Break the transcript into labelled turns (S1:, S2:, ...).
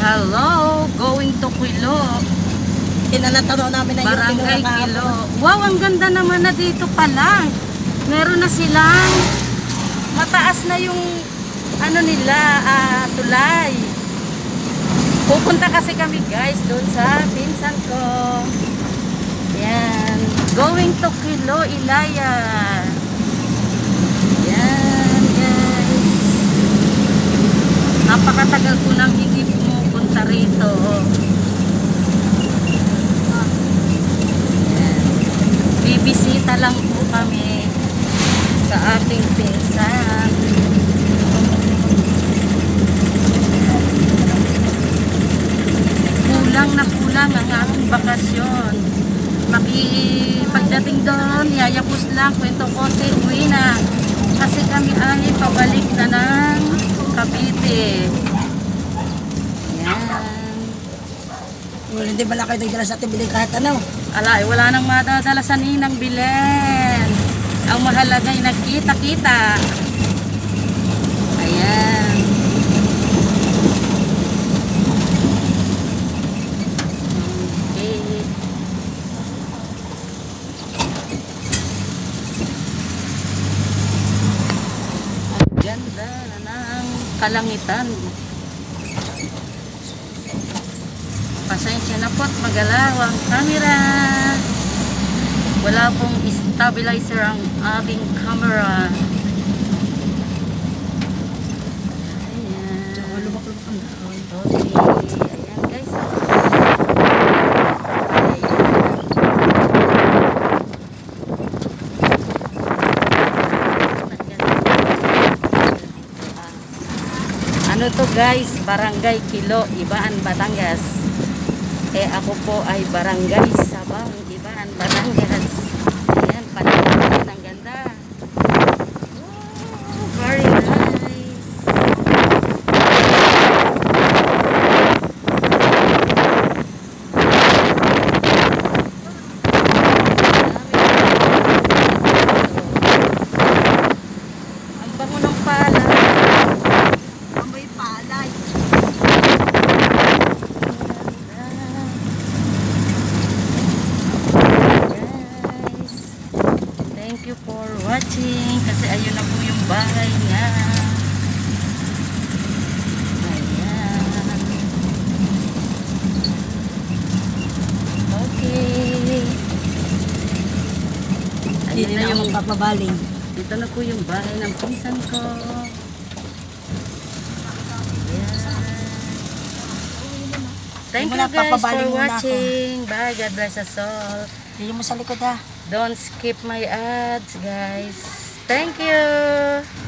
S1: Hello, going to Quilo.
S2: Tinanatanaw namin na yung
S1: Barangay
S2: kinuha
S1: Quilo. Wow, ang ganda naman na dito pala. Meron na silang mataas na yung ano nila, ah, tulay. Pupunta kasi kami guys doon sa pinsan ko. Yan. Going to Quilo, Ilaya. Yan, guys. Napakatagal ko nang hindi pumupunta rito. Yan. Bibisita lang po kami sa ating pinsan. Kulang na kulang ang aking bakasyon. Maki, pagdating doon, yayapos lang, kwento konti, uwi na. Kasi kami ay pabalik na ng Cavite. Yan.
S2: Well, hindi ba kayo nagdala sa ating biling kahit ano?
S1: Ala, eh, wala nang madadala sa ninang bilen. Ang mahalaga ay nagkita-kita. Ayan. Okay. Ang ganda ng kalangitan. Po't magalaw ang camera. Wala pong stabilizer ang ating camera. Ano to guys? Barangay Kilo, Ibaan, Batangas. Eh ako po ay Barangay Sabang, Ibaan, Batangas. Ayan, panahon ang ganda. Wow, very nice. Ang bango ng pala.
S2: Amoy palay.
S1: Guys, thank you for watching kasi ayun na po yung bahay niya. Ayan. Okay. Ayun
S2: na yung papabaling.
S1: Ito na po yung bahay ng pinsan ko. Ayan. Thank you guys for watching. Bye. God bless us all.
S2: Hindi mo sa likod ha.
S1: Don't skip my ads, guys. Thank you.